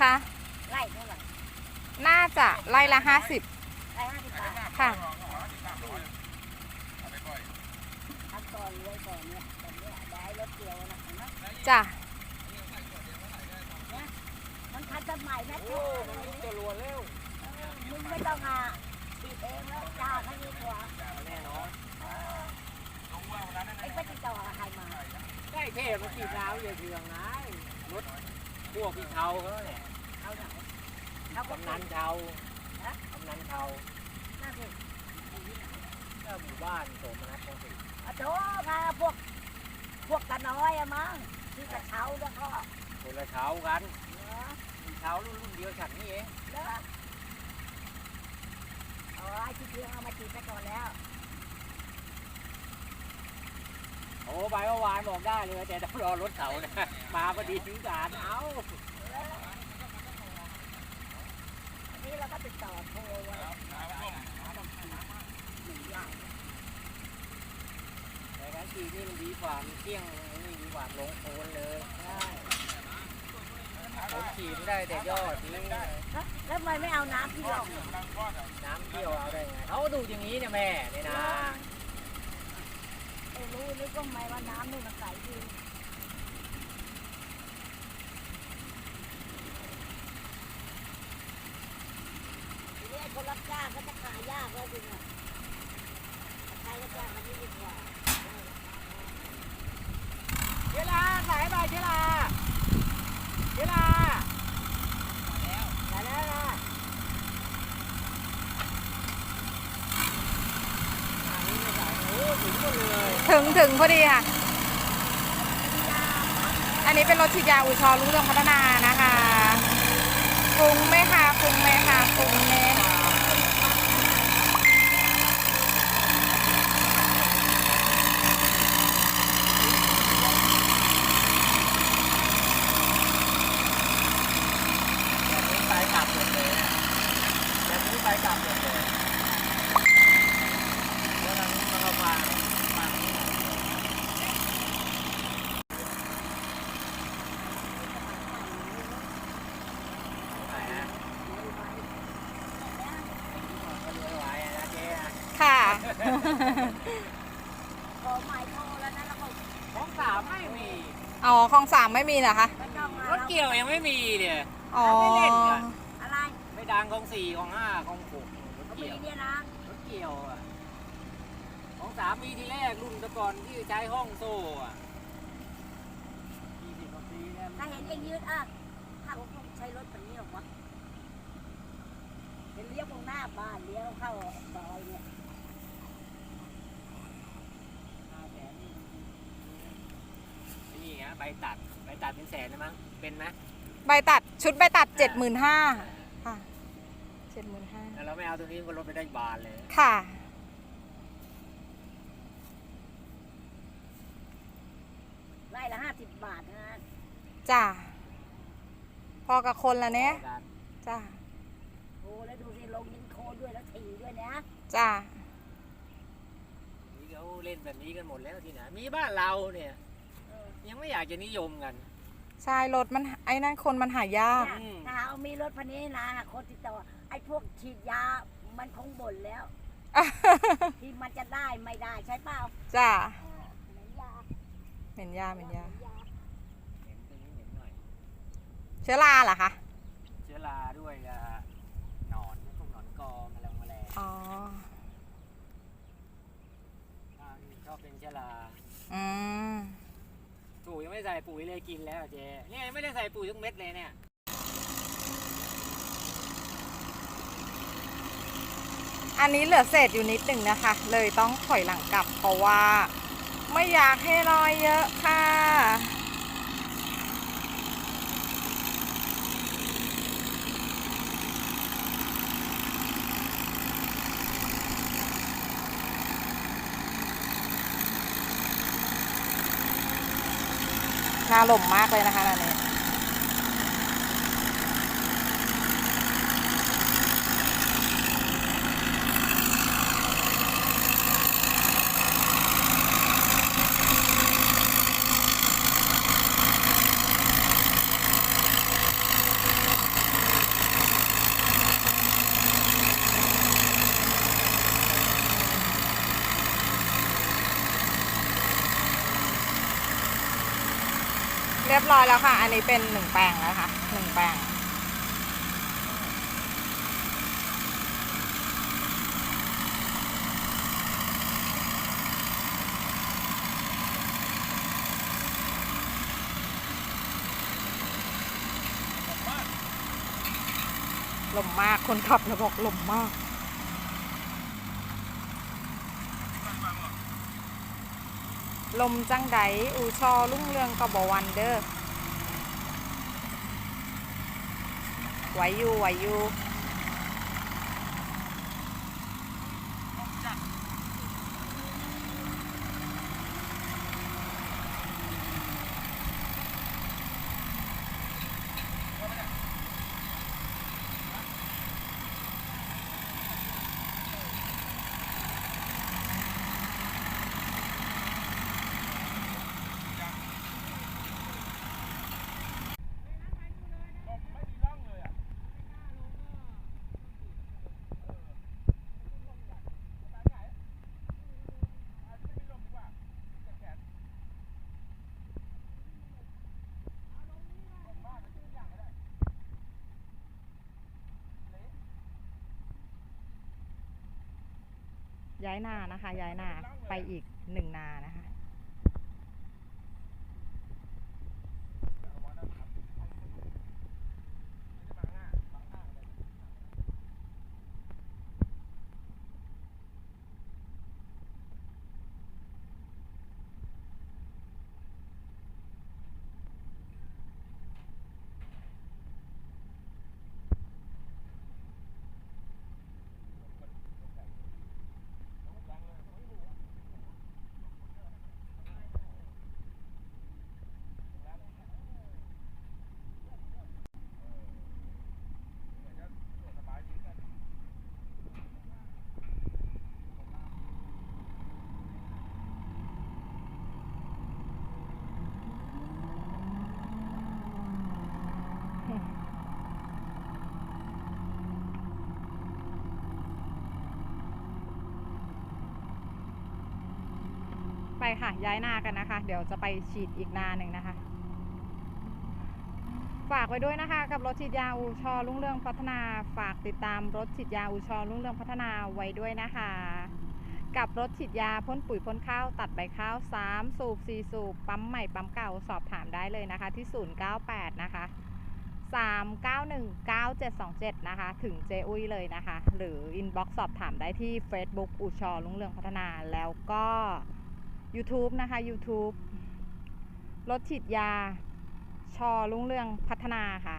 คะไร่เท่าไหร่น่าจะไร่ละห้าสิบไร่ห้าสิบบาทค่ะทำก่อนรวยก่อนเนี่ยตอนนี้ได้รถเกี่ยวนะเห็นไหมจ้ะมันทันสมัยนะโอ้มันจะรวนเร็วเออมึงไม่ต้องอะติดเองแล้วจ้าเขาดีกว่าแน่นอนไอ้ป้าติดต่อใครมาใกล้เทพมันกี่ดาวอย่าเถืองนะรถ พวกพี่เทาเขาเนี่ยเขาไหนเขาก็กำนันเทาฮะกำนันเทาน่าสิก็หมู่บ้านโสมนัสคงสิอะโถมาพวก พวกตาน้อยอะมั้งที่กระเช้าแล้วก็คนละเช้ากันเหรอมีเช้ารุ่นรุ่นเดียวฉันนี่เองเหรออ๋อไอ้ที่เพียงเอามาจีบไปก่อนแล้ว โอ้ไปเมื่อวานบอกได้เลยแต่ต้องรอรถเขานะมาพอดีถึงการเอานี่เราก็ติดต่อโทรไว้แต่การขี่นี่มันดีกว่ามเที่ยงนี่ดีกว่าลงโคนเลยได้ผมขี่ไม่ได้แต่ยอดนี่แล้วทำไมไม่เอาน้ำที่ร่องน้ำเที่ยวเอาได้ไงเขาดูอย่างนี้เนี่ยแม่เนี่ยนะ เออรู้นึกว่าไม่ว่าน้ำนี่มันใสดีทีนี้ไอ้คนรับจ้างก็จะขายยากแล้วจริงอะใครก็จ้างมันนี่ดีกว่าเวลาขายไปเวลาเวลา แต่แล้วนะ อันนี้ไม่ใส่โอ้ถึงหมดเลย ถึงพอดีค่ะ อันนี้เป็นรถฉีดยาอุชอรุ่งเรืองพัฒนานะคะปรุงไหมคะปรุงไหมคะปรุงไหมแบบนี้ไปกลับหมดเลยนะแบบนี้ไปกลับหมดเลยแล้วทางนี้มันก็มามาตรงนี้ไหนฮะก็เลี้ยวไว้นะเจ๊อะ ค่ะ ขอหมายโทรแล้วนะแล้วก็ของสามไม่มีอ๋อของสามไม่มีเหรอคะ ไม่ต้องมารถเกี่ยวยังไม่มีเนี่ยอ๋อไม่เล่นอะอะไรไม่ดังของสี่ของห้าของหกรถก็มีเกี่ยวเนี่ยนะรถเกี่ยวอะของสามมีทีแรกรุ่นแตะก่อนที่ใช้ห้องโซ่อะยี่สิบกว่าปีแล้วถ้าเห็นเองยืดอะถ้าผมใช้รถแบบนี้หรอกวะเห็นเลี้ยวตรงหน้าบ้านเลี้ยวเข้าซอยเนี่ย ห้าแสนนี่นี่ไง ใบตัดใบตัดเป็นแสนเลยมั้งเป็นไหมใบตัดชุดใบตัดเจ็ดหมื่นห้าค่ะเจ็ดหมื่นห้าแล้วเราไม่เอาตัวนี้ก็ลดไปได้บานเลย ค่ะ ไร่ละห้าสิบบาทนะจ้ะพอกับคนละเนี้ยกันจ้ะโอ้แล้วดูสิลงยิงโคนด้วยแล้วถีด้วยนะจ้ะนี่เขาเล่นแบบนี้กันหมดแล้วที่ไหนมีบ้านเราเนี่ยเออ ยังไม่อยากจะนิยมกัน ใช่รถมันไอ้นั่นคนมันหายากเนี่ยอืมถ้าหาเอามีรถพันนี้นะคนติดต่อไอ้พวกฉีดยา มันคงบ่นแล้ว ที่มันจะได้ไม่ได้ใช่เปล่าจ้ะเออเหม็นยาเหม็นยาเหม็นยาเหม็นตัวนี้เหม็นหน่อยเชื้อราเหรอคะ เชื้อราด้วยอะหนอนพวกหนอนกอแมลงแมลง อ๋อ อ่าชอบเป็นเชื้อรา อืม ปุ๋ยยังไม่ใส่ปุ๋ยเลยกินแล้วเจ๊เนี่ยไม่ได้ใส่ปุ๋ยทุกเม็ดเลยเนี่ยอันนี้เหลือเศษอยู่นิดหนึ่งนะคะ เลยต้องถอยหลังกลับเพราะว่า ไม่อยากให้รอยเยอะค่ะ น่าหล่มมากเลยนะคะอันนี้ เรียบร้อยแล้วค่ะ อันนี้เป็นหนึ่งแปลงแล้วค่ะหนึ่งแปลงลมมาก คนขับแล้วบอกลมมาก ลมจังไดอูชอลุ่งเรืองกบวันเดอร์ไหวอยู่ไหวอยู่ ย้ายนานะคะ ย้ายนาไปอีกหนึ่งนานะคะ ไป ค่ะ ย้ายนากันนะคะ เดี๋ยวจะไปฉีดอีกนาหนึ่งนะคะ ฝากไว้ด้วยนะคะ กับรถฉีดยาอูชอรุ่งเรืองพัฒนา ฝากติดตามรถฉีดยาอูชอรุ่งเรืองพัฒนาไว้ด้วยนะคะ กับรถฉีดยาพ่นปุ๋ยพ่นข้าวตัดใบข้าว 3 สูบ 4 สูบ ปั๊มใหม่ปั๊มเก่าสอบถามได้เลยนะคะ ที่ 098 นะคะ3919727 นะคะ ถึงเจอุ้ยเลยนะคะ หรืออินบ็อกซ์สอบถามได้ที่ Facebook อูชอรุ่งเรืองพัฒนาแล้วก็ YouTube นะคะ YouTube รถฉีดยา ชอลุงเรืองพัฒนาค่ะ